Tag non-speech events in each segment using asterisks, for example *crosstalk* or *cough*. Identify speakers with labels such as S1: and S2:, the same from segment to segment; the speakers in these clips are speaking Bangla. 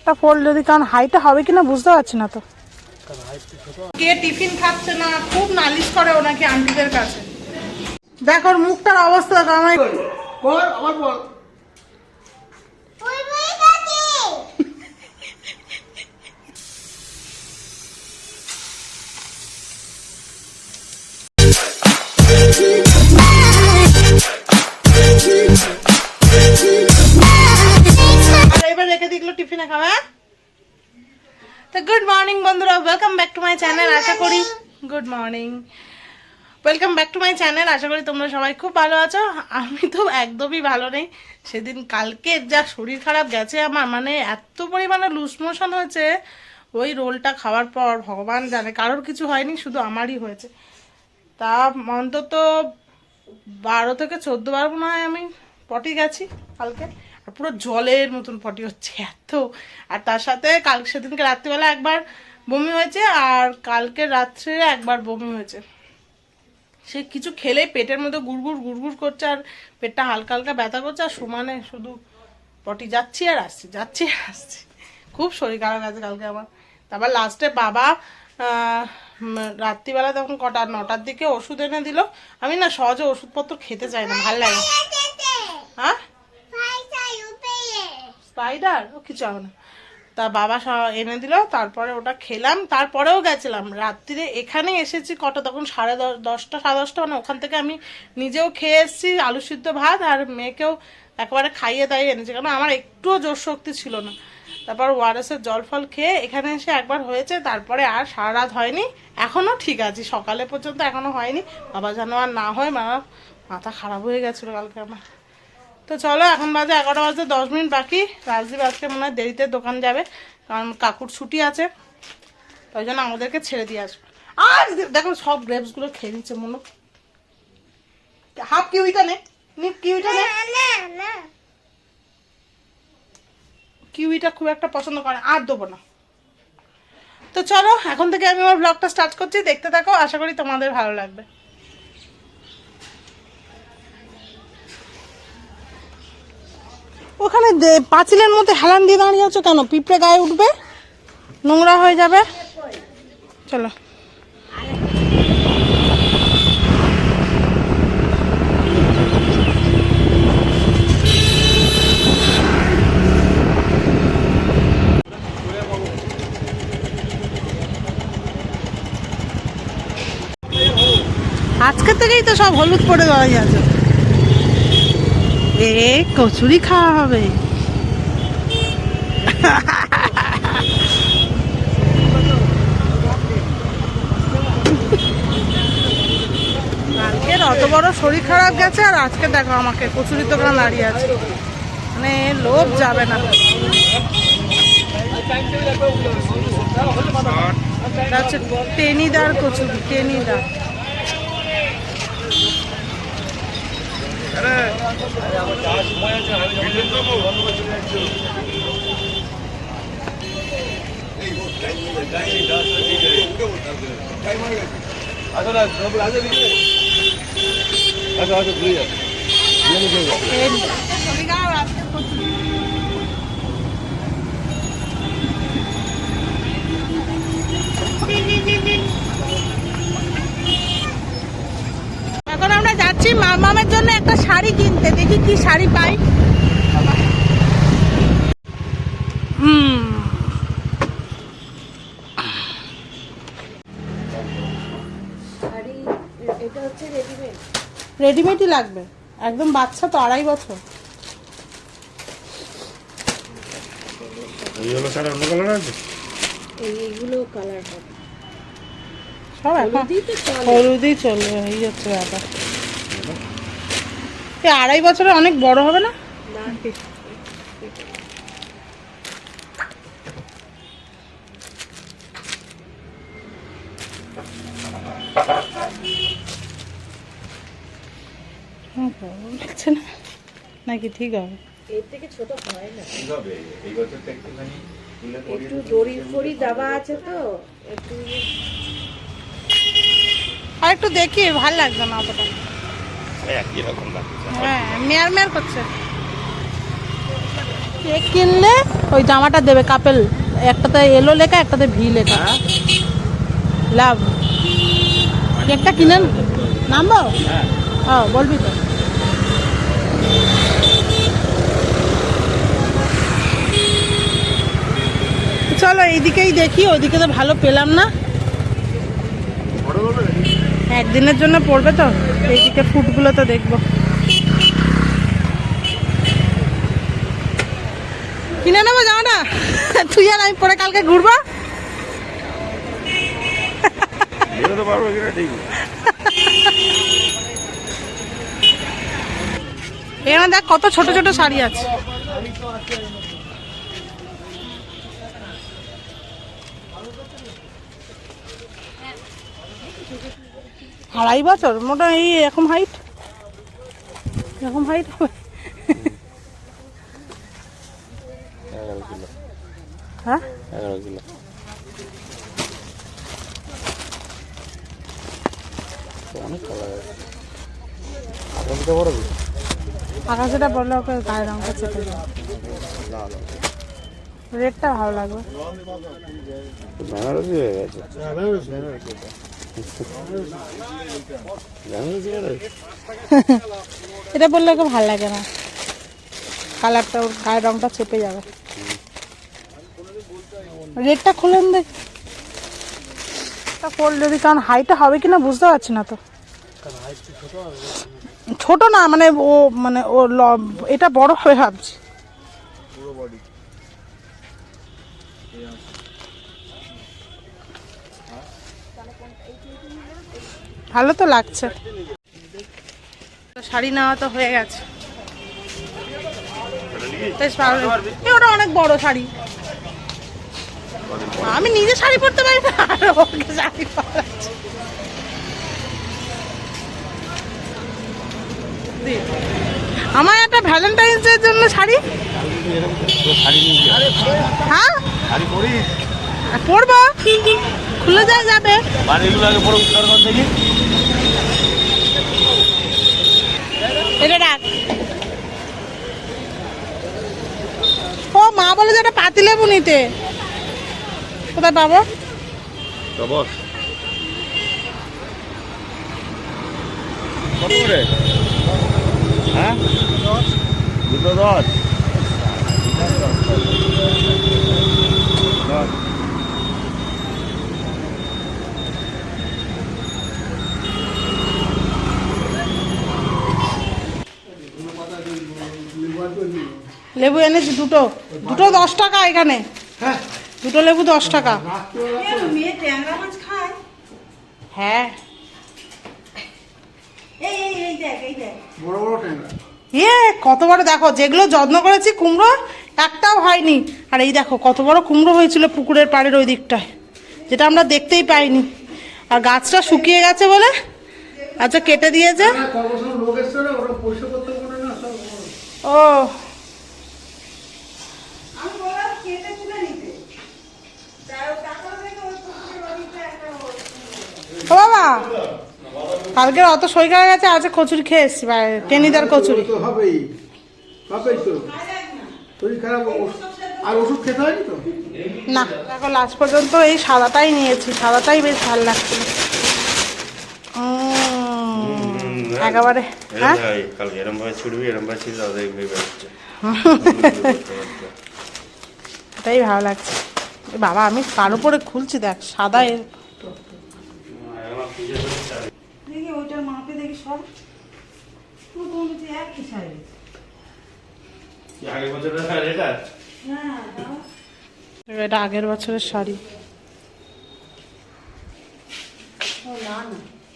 S1: একটা ফোল্ড যদি কারণ হাইটা হবে কিনা বুঝতে পারছি না তো। কে টিফিন খাচ্ছে না খুব নালিশ করে ওনাকে আন্টিদের কাছে। দেখো মুখটার অবস্থা আমার
S2: বল আবার বল।
S1: আর এবার রেখে দিগুলো টিফিনে খাবে হ্যাঁ? তো গুড মর্নিং বন্ধুরা welcome back to my channel আশা করি good morning welcome back to my channel আশা করি তোমরা সবাই খুব ভালো আছো। আমি তো একদমই ভালো নেই। সেদিন কালকে যা শরীর খারাপ গেছে আমার মানে এত পরিমাণে লুজ মোশন হয়েছে। ওই রোলটা খাওয়ার পর ভগবান জানে কারোর কিছু হয়নি শুধু আমারই হয়েছে। তা অন্তত বারো থেকে চোদ্দ বার মনে হয় আমি পটি গেছি কালকে। আর পুরো জলের মতন পটি হচ্ছে এত। আর তার সাথে কাল সেদিনকে রাত্রিবেলা একবার বমি হয়েছে আর কালকে রাত্রে একবার বমি হয়েছে। সে কিছু খেলে পেটের মধ্যে গুড়গুড় গুড়গুড় করছে আর পেটটা হালকা হালকা ব্যথা করছে আর সমানে শুধু পটি যাচ্ছি আর আসছি যাচ্ছি আর আসছি। খুব শরীর খারাপ আছে কালকে আমার। তারপর লাস্টে বাবা রাত্রিবেলা তখন কটা নটার দিকে ওষুধ এনে দিল। আমি না সহজে ওষুধপত্র খেতে চাই না ভালো লাগে হ্যাঁ? স্পাইডার? ও, কিছু হবে না। তা বাবা এনে দিল, তারপরে ওটা খেলাম, তারপরেও গেছিলাম। রাত্রিরে এখানে এসেছি কটা, তখন সাড়ে দশ দশটা, সাড়ে দশটা মানে ওখান থেকে আমি নিজেও খেয়ে এসেছি, আলু সিদ্ধ ভাত, আর মেয়েকেও একেবারে খাইয়ে দাইয়ে এনেছি কারণ আমার একটুও জোর শক্তি ছিল না। তারপর ওয়ারেসের জল ফল খেয়ে এখানে এসে একবার হয়েছে, তারপরে আর সারা রাত হয়নি এখনও ঠিক আছে, সকালে পর্যন্ত এখনও হয়নি। বাবা যেন আর না হয় মা মাথা খারাপ হয়ে গেছিল কালকে আমার। তো চলো, এখন বাজে এগারোটা বাজে দশ মিনিট বাকি। রাজদীপ আজকে মনে হয় দেরিতে দোকান যাবে, কারণ কাকুর ছুটি আছে। ওই জন্য আমাদেরকে ছেড়ে দিয়ে আসবে। আর দেখো, সব গ্রেপসগুলো খেয়ে নিচ্ছে মনে। হাফ কিউইটা নে কিউইটা নে। কিউইটা খুব একটা পছন্দ করে আর দেবো না। তো চলো, এখন থেকে আমি আমার ব্লগটা স্টার্ট করছি। দেখতে থাকো, আশা করি তোমাদের ভালো লাগবে। ওখানে পাঁচিলের মধ্যে হেলান দিয়ে দাঁড়িয়ে আছো কেন? পিঁপড়ে গায়ে উঠবে? নোংরা হয়ে যাবে? চলো। আজকে থেকেই তো সব হলুদ পরে দাঁড়িয়ে আছে। এ, কচুরি খাওয়া হবে। কালকের অত বড় শরীর খারাপ গেছে, আর আজকে দেখো আমাকে কচুরির দোকান দাঁড়িয়ে আছে। মানে লোভ যাবে না। টেনিদার কচুরি টেনিদার
S2: আচ্ছা আসো ঘুরে যাও
S1: টেনিদার এখন আমরা যাচ্ছি মামামের জন্য একটা শাড়ি কিনতে। দেখি কি শাড়ি পাই। রেডিমেডই লাগবে। একদম বাচ্চা তো আড়াই বছর।
S2: এইগুলো ছাড়া অন্য কালার আছে?
S3: এইগুলো কালার হবে।
S1: সব এখন
S3: হলুদই চলে।
S1: হলুদই চলবে এই হচ্ছে ব্যাপার। আড়াই বছরে অনেক বড় হবে না? লাগছে নাকি ঠিক হবে?
S3: এর থেকে ছোট হয় না।
S2: ঠিক হবে এই বছরটা একটুখানি তুলে
S3: একটু দড়ি ফড়ি দেওয়া আছে তো একটু
S1: আর একটু দেখি ভালো লাগবে না অতটা।
S2: একই রকম লাগছে।
S1: হ্যাঁ মেয়ার মেয়ার করছে। কেক কিনলে ওই জামাটা দেবে কাপেল। একটাতে এলো লেখা একটাতে ভি লেখা। লাভ। কেকটা কিনে নামবো? হ্যাঁ। বলবি তো। চলো এইদিকেই দেখি ওইদিকে তো ভালো পেলাম না। একদিনের জন্য পড়বে তো? এইদিকে ফুটগুলো তো দেখব। কিনে নেব জামাটা? তুই আর আমি পরে কালকে ঘুরবো? এখানে দেখ কত ছোট ছোট শাড়ি আছে। আড়াই বছর মোটা এই এরকম হাইট এরকম হাইট হবে? হ্যাঁ?
S2: এগারো কিলো অনেক
S1: আকাশটা বললে ওকে গায়ের রঙটা চেপে যাবে
S2: লাল
S1: ভালো লাগবে।
S2: বেনারসি হয়ে গেছে। বেনারসি বেনারসি *laughs*
S1: এটা বললে ওকে ভালো লাগে না। কালারটা, ওর গায়ের রঙটা চেপে যাবে। রেটটা খুলেন দেখ তা করলে কারণ হাইটা হবে কিনা বুঝতে পারছি না তো। ছোট না মানে ও মানে ও এটা বড় হবে ভাবছি। ভালো তো লাগছে। শাড়ি নেওয়া তো হয়ে গেছে। বেশ ভালো ওটা অনেক বড় শাড়ি। আমি নিজে শাড়ি পরতে পারি না আর ওকে শাড়ি পরাচ্ছি। আমার একটা ভ্যালেন্টাইন্স এর জন্য শাড়ি। হ্যাঁ? পরবো। খুলে যায় যাবে।
S2: বাড়িগুলো আগে পরে উদ্ধার কর দেখি।
S1: এটা রাখ। ও মা বলে যে এটা পাতি লেবু নিতে। কোথায় পাবো?
S2: হ্যাঁ? দুটো দশ।
S1: লেবু এনেছি দুটো। দুটো দশ টাকা এখানে। হ্যাঁ। দুটো লেবু দশ টাকা। হ্যাঁ। কত বড় দেখো যেগুলো যত্ন করেছি কুমড়ো একটাও হয়নি। আর এই দেখো কত বড় কুমড়ো হয়েছিল পুকুরের পাড়ের ওই দিকটায় যেটা আমরা দেখতেই পাইনি। আর গাছটা শুকিয়ে গেছে বলে আচ্ছা কেটে দিয়েছে। ও। ও বাবা কালকে অত সই করা গেছে আজকে কচুরি খেয়ে এসছি টেনিদার কচুরি।
S4: তো হবেই। হবেই তো। শরীর খারাপ আর ওষুধ খেতে হয়নি তো?
S1: না দেখো লাস্ট পর্যন্ত এই সাদাটাই নিয়েছি সাদাটাই বেশ ভালো লাগছিল একেবারে হ্যাঁ?
S2: কালকে এরম ভাবে ছুটবি এরম ভাবে ছিল তাদের ভেবে হচ্ছে
S1: এটাই ভালো লাগছে। বাবা আমি কার উপরে খুলছি দেখ সাদা এর
S3: দেখি ওইটার মাপে দেখি সব। তুই একই সাইজ
S2: আগের বছরের এটা?
S3: হ্যাঁ
S1: এটা আগের বছরের শাড়ি।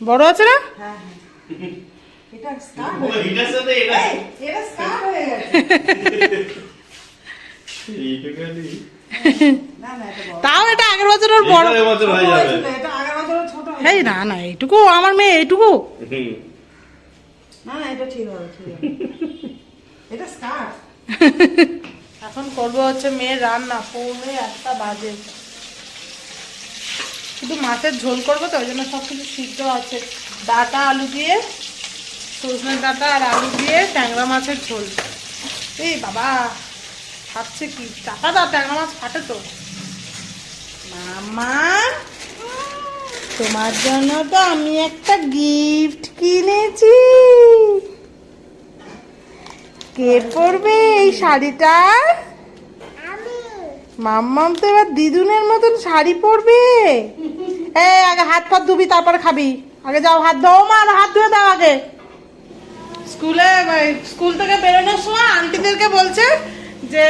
S1: বড় আছে না?
S3: হ্যাঁ হ্যাঁ। এটা
S2: এটার সাথে এটা?
S3: এটা হয়ে গেছে বড়।
S1: তাও এটা আগের বছরের বড়।
S2: বছর হয়ে যাবে।
S3: এটা আগের বছর ছোট
S1: এই না না এইটুকু আমার মেয়ে এইটুকু।
S3: না না এটা ঠিক হবে ঠিক হবে। এটা স্কার্ট
S1: এখন করব হচ্ছে মেয়ের রান্না পৌনে একটা বাজে। শুধু মাছের ঝোল করব তো ওই জন্য সব কিছু সিদ্ধ আছে। ডাটা আলু দিয়ে সজনে ডাটা আর আলু দিয়ে ট্যাংরা মাছের ঝোল। এই বাবা ফাটছে কি? চাপা দা, ট্যাংরা মাছ ফাটে তো। মামা, তোমার জন্য তো আমি একটা গিফট কিনেছি। কে পরবে এই শাড়িটা? মাম্মাম তো এবার দিদুনের মতন শাড়ি পরবে। এই, আগে হাত ফাত ধুবি, তারপর খাবি। আগে যাও, হাত ধোও, মা হাত ধুয়ে দাও আগে। স্কুলে মানে স্কুল থেকে বেরোনোর সময় আন্টিদেরকে বলছে যে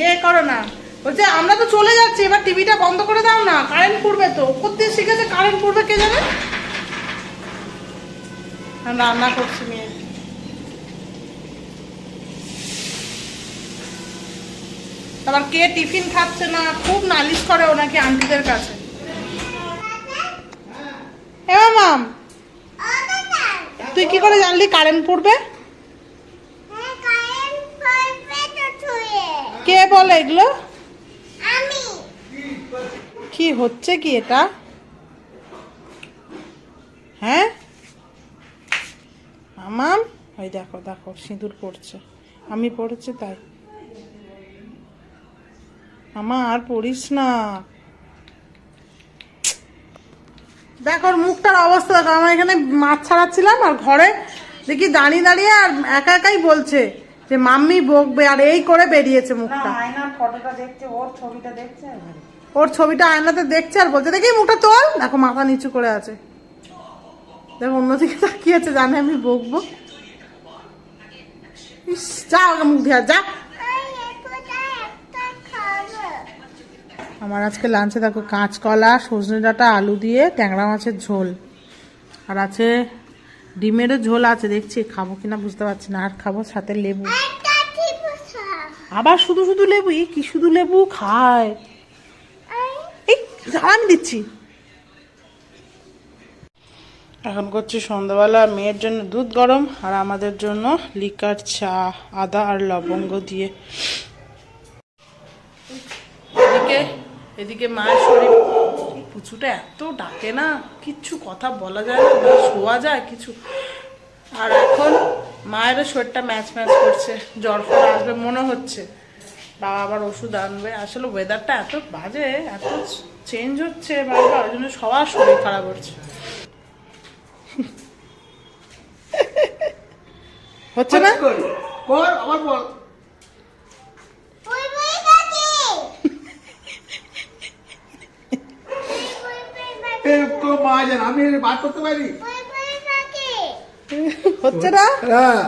S1: ইয়ে করো না। বলছে, আমরা তো চলে যাচ্ছি, এবার টিভিটা বন্ধ করে দাও না কারেন্ট পড়বে তো। কোথায় শিখেছে কারেন্ট পড়বে কে জানে? রান্না করছি মেয়ে। তারপর কে টিফিন খাচ্ছে না, খুব নালিশ করে ওনাকে আন্টিদের কাছে। এবার মাম তুই কি করে জানলি কারেন্ট পড়বে? কে বলে এগুলো? কি হচ্ছে কি এটা? হ্যাঁ? মামাম? ওই দেখো দেখো সিঁদুর পড়ছে। আমি পড়েছি তাই। মামা আর পড়িস না। দেখো ওর মুখটার অবস্থা দেখো আমার এখানে মাছ ছাড়াচ্ছিলাম আর ঘরে দেখি দাঁড়িয়ে দাঁড়িয়ে আর একা একাই বলছে যে মাম্মি বকবে। আর এই করে বেরিয়েছে মুখটা।
S3: ফটোটা দেখছে ওর ছবিটা দেখছে
S1: ওর ছবিটা আয়নাতে দেখছে আর বলছে দেখি মুখটা তোল। দেখো মাথা নিচু করে আছে। দেখো অন্যদিকে তাকিয়েছে জানে আমি বকবো। ইস যা মুখ দিয়ে যা। আমার আজকে লাঞ্চে দেখো কাঁচকলা, সজনে ডাঁটা, আলু দিয়ে ট্যাংরা মাছের ঝোল। আর আছে ডিমেরও ঝোল আছে, দেখছি খাব কিনা বুঝতে পারছি না। আর খাব সাথে লেবু। আবার শুধু শুধু লেবু? কি শুধু লেবু খায়? এই আমি দিচ্ছি। এখন করছি সন্ধ্যাবেলা মেয়ের জন্য দুধ গরম আর আমাদের জন্য লিকার চা, আদা আর লবঙ্গ দিয়ে। এদিকে মায়ের শরীর পুচুটা এত ডাকে না কিচ্ছু কথা বলা যায় না না শোয়া যায় কিছু। আর এখন মায়েরও শরীরটা ম্যাচ ম্যাচ করছে জ্বর ফর আসবে মনে হচ্ছে। বাবা আবার ওষুধ আনবে। আসলে ওয়েদারটা এত বাজে এত চেঞ্জ হচ্ছে বারবার ওই জন্য সবার শরীর খারাপ হচ্ছে। হচ্ছে না?
S4: কর কর আবার বল। মা জান আমি বার করতে পারি?
S1: হচ্ছে না
S4: হ্যাঁ।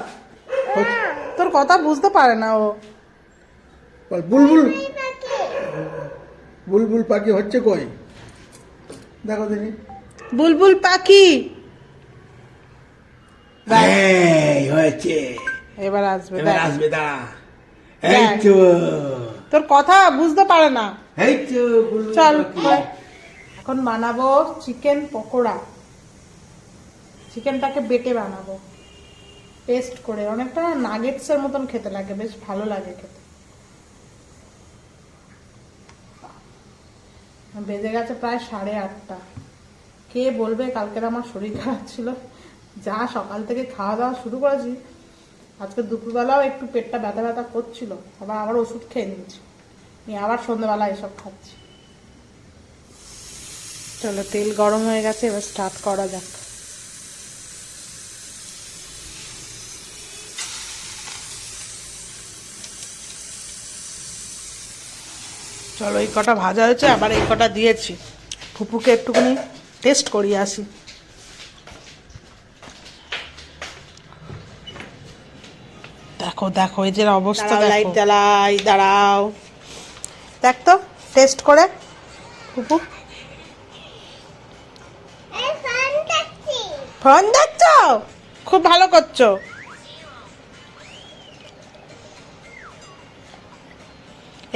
S1: তোর কথা বুঝতে পারে না ও।
S4: বল বুলবুল। বুলবুল পাখি হচ্ছে কই? দেখো দেখি।
S1: বুলবুল পাখি।
S4: এই হয়েছে।
S1: এবার আসবে
S4: এবার আসবে দাঁড়া
S1: দেখ।
S4: এই তো।
S1: তোর কথা বুঝতে পারে না।
S4: এই তো
S1: চল। এখন বানাবো চিকেন পকোড়া। চিকেনটাকে বেটে বানাবো। পেস্ট করে। অনেকটা নাগেটস এর মতন খেতে লাগে, বেশ ভালো লাগে খেতে। বেজে গেছে প্রায় সাড়ে আটটা। কে বলবে? কালকের আমার শরীর খারাপ ছিল। যা সকাল থেকে খাওয়া দাওয়া শুরু করেছি, আজকে দুপুরবেলাও একটু পেটটা ব্যথা ব্যথা করছিল। আবার আবার ওষুধ খেয়ে নিয়েছি নিয়ে আবার সন্ধ্যেবেলা এসব খাচ্ছি। চলো তেল গরম হয়ে গেছে এবার স্টার্ট করা যাক। চলো এই কটা ভাজা হয়েছে আবার এই কটা দিয়েছি। ফুপুকে একটুখানি টেস্ট করিয়ে আসি। দেখো দেখো এই যে অবস্থা লাইট জ্বালাই দাঁড়াও। দেখ তো টেস্ট করে ফুপু ফোন দেখছ খুব ভালো করছ।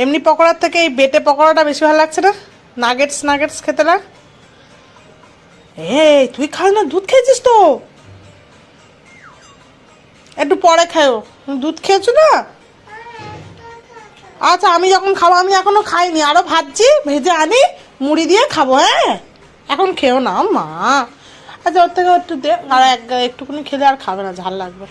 S1: এমনি পকোড়ার থেকে এই বেটে পকোড়াটা বেশি ভালো লাগছে না? নাগেটস নাগেটস খেতে না? এই, তুই খাস না দুধ খেয়েছিস তো? একটু পরে খাও দুধ খেয়েছো না? আচ্ছা আমি যখন খাব, আমি এখনও খাইনি। আরও ভাজছি, ভেজে আনি, মুড়ি দিয়ে খাব হ্যাঁ? এখন খেও না, মা। আচ্ছা ওর থেকে একটু দে আর এক একটুখানি খেলে আর খাবে না ঝাল লাগবে।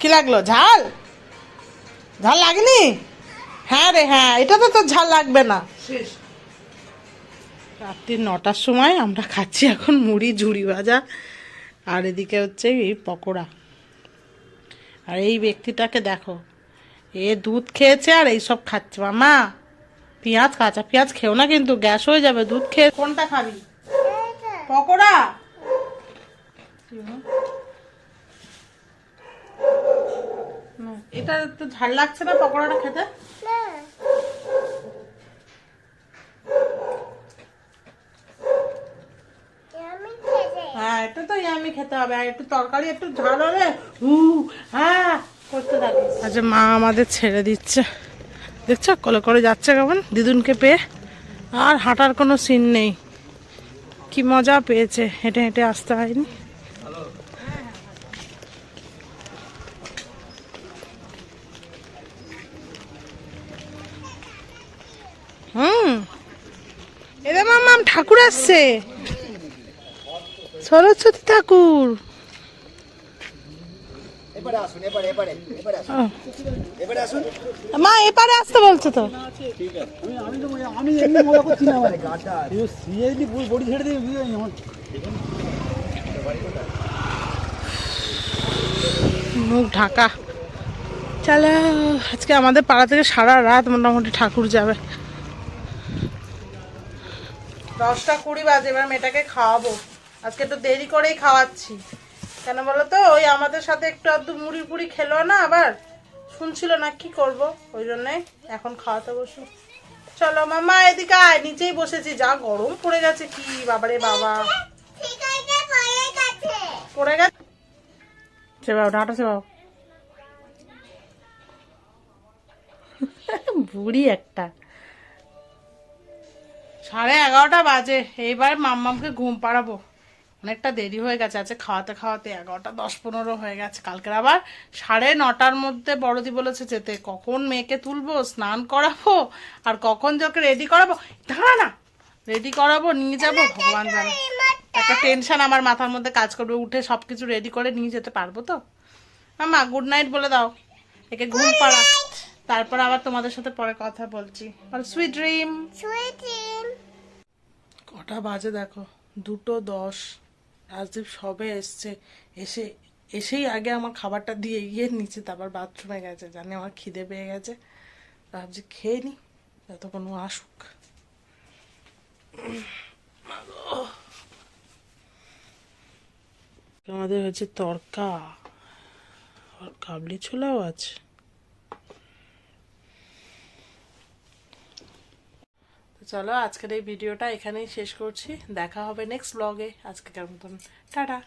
S1: কি লাগল? ঝাল? ঝাল লাগেনি? হ্যাঁ রে হ্যাঁ এটা তো তোর ঝাল লাগবে না। রাত্রি নটার সময় আমরা খাচ্ছি এখন মুড়ি ঝুড়ি ভাজা আর এদিকে হচ্ছে এই পকোড়া। আর এই ব্যক্তিটাকে দেখো এ দুধ খেয়েছে আর এইসব খাচ্ছে। মামা পেঁয়াজ কাঁচা পেঁয়াজ খেও না কিন্তু, গ্যাস হয়ে যাবে, দুধ খেয়ে কোনটা খাবি? পকোড়া? এটা তো ঝাল লাগছে না পকোড়াটা খেতে? হ্যাঁ এটা তো খেতে হবে, আর একটু তরকারি, একটু ঝাল হলে হু হ্যাঁ করতে আচ্ছা মা আমাদের ছেড়ে দিচ্ছে। দেখছ? কলে করে যাচ্ছে কেমন? দিদুনকে পেয়ে। আর হাঁটার কোনো সিন নেই। কি মজা পেয়েছে। হেঁটে হেঁটে আসতে হয়নি। হুম। এদের মাম, ঠাকুর আসছে। সরস্বতী ঠাকুর
S2: এবারে আসুন এবারে এবারে এবারে আসুন
S1: ও,
S2: এবারে আসুন
S1: মা এপারে আসতে বলছো তো?
S4: আমি তো আমি এমনি মজা করছি না মানে।
S1: মুখ ঢাকা। চলো আজকে আমাদের পাড়া থেকে সারা রাত মোটামুটি ঠাকুর যাবে। দশটা কুড়ি বাজে এবার মেয়েটাকে খাওয়াবো। আজকে একটু দেরি করেই খাওয়াচ্ছি। কেন বলো তো ওই আমাদের সাথে একটু আধটু মুড়ি পুড়ি খেলো না আবার? শুনছিল না, কি করব? ওই জন্যে এখন খাওয়াতে বসু। চলো মামা এদিকে আয়, নিচেই বসেছি। যা গরম পড়ে গেছে কি, বাবারে বাবা। পড়ে গেছে? ডাটা সেবাও। *laughs* বুড়ি একটা। সাড়ে এগারোটা বাজে, এইবার মাম্মামকে ঘুম পাড়াবো। অনেকটা দেরি হয়ে গেছে আছে খাওয়াতে খাওয়াতে এগারোটা দশ পনেরো হয়ে গেছে। কালকের আবার সাড়ে নটার মধ্যে বড়দি বলেছে যেতে কখন মেয়েকে তুলবো স্নান করাবো আর কখন যখন রেডি করাবো? দাঁড়া না রেডি করাবো নিয়ে যাব ভগবান জানে। একটা টেনশন আমার মাথার মধ্যে কাজ করবে উঠে সব কিছু রেডি করে নিয়ে যেতে পারব তো? মামা গুড নাইট বলে দাও। একে ঘুম পাড়া। তারপর আবার তোমাদের সাথে পরে কথা বলছি। আর সুইট ড্রিম কটা বাজে দেখো? দুটো দশ। রাজদীপ সবে এসছে। এসে, এসেই আগে আমার খাবারটা দিয়ে গিয়ে নিচে তারপর বাথরুমে গেছে। জানি আমার খিদে পেয়ে গেছে। ভাবছি খেয়ে নি, যতক্ষণ আসুক। আমাদের হচ্ছে তরকা। কাবলি ছোলাও আছে। চলো আজকের এই ভিডিওটা এখানেই শেষ করছি। দেখা হবে নেক্সট ব্লগে আজকের মতন। টাটা।